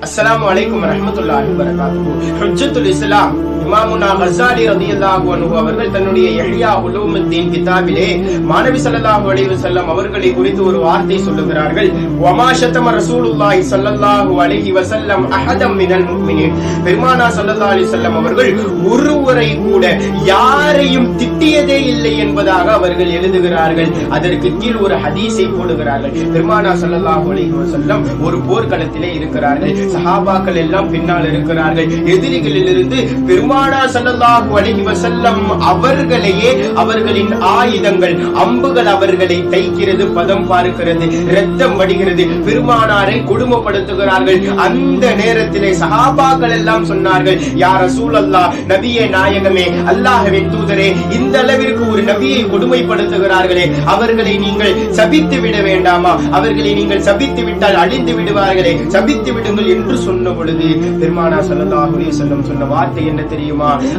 السلام عليكم ورحمة الله وبركاته. حجة الإسلام. இமாமுனா கஸாலி ரலியல்லாஹு அன்ஹு அவர்கள் தன்னுடைய எஹியா உலூமுத்தீன் கிதாபிலே மாணவி சல்லாஹு அலைஹி வஸல்லம் அவர்களை குறித்து ஒரு வார்த்தை சொல்லுகிறார்கள். வமா ஷதம ரசூலுல்லாஹி ஸல்லல்லாஹு அலைஹி வஸல்லம் அஹதம் மினல் முஃமினீன். பெருமானா ஸல்லல்லாஹு அலைஹி வஸல்லம் அவர்கள் ஒருவரை கூட யாரையும் திட்டியதே இல்லை என்பதாக அவர்கள் எழுதுகிறார்கள். அதற்கு கீழ் ஒரு ஹதீஸை போடுகிறார்கள். பெருமானா ஸல்லல்லாஹு அலைஹி வஸல்லம் ஒரு போர்க்களத்திலே இருக்கிறார்கள். சஹாபாக்கள் எல்லாம் பின்னால் இருக்கிறார்கள். எதிரிகளிலிருந்து பெருமா பெருமானா சல்லல்லாஹு அலைஹி வஸல்லம் அவர்களையே அவர்களின் ஆயுதங்கள் அம்புகள் அவர்களை தைக்கிறது பதம் பார்க்கிறது ரத்தம் வடிகிறது பெருமானாரை கொடுமைப்படுத்துகிறார்கள். அந்த நேரத்திலே சஹாபாக்கள் எல்லாம் சொன்னார்கள் யார் ரசூலல்லா நபியே நாயகமே அல்லாஹவின் தூதரே இந்த அளவிற்கு ஒரு நபியை கொடுமைப்படுத்துகிறார்களே. அவர்களை நீங்கள் சபித்து விட வேண்டாமா? அவர்களை நீங்கள் சபித்து விட்டால் அழிந்து விடுவார்களே. சபித்து விடுங்கள் என்று சொன்ன பொழுது பெருமானா ஸல்லல்லாஹு அலைஹி வஸல்லம் சொன்ன வார்த்தை என்ன தெரியும்?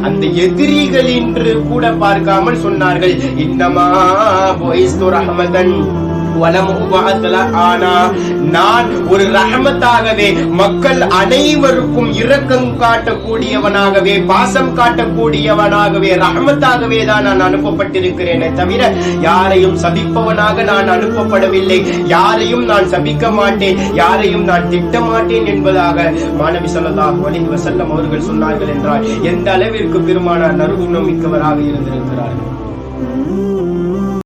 அந்த எதிரிகள் என்று கூட பார்க்காமல் சொன்னார்கள் இன்னமா புஇஸ்து ரஹமதன். நான் ஒரு ரஹமத்தாகவே மக்கள் அனைவருக்கும் இரக்கம் காட்டக்கூடியவனாகவே பாசம் காட்டக்கூடியவனாகவே ரஹமத்தாகவே தான் நான் அனுப்பப்பட்டிருக்கிறேனே தவிர யாரையும் சபிப்பவனாக நான் அனுப்பப்படவில்லை. யாரையும் நான் சபிக்க மாட்டேன் யாரையும் நான் திட்ட மாட்டேன் என்பதாக மாணவி சொல்லதா அலைஹி வசல்லம் அவர்கள் சொன்னார்கள் என்றால் எந்த அளவிற்கு பெருமானார் நறுகுணம் மிக்கவராக இருந்திருக்கிறார்கள்?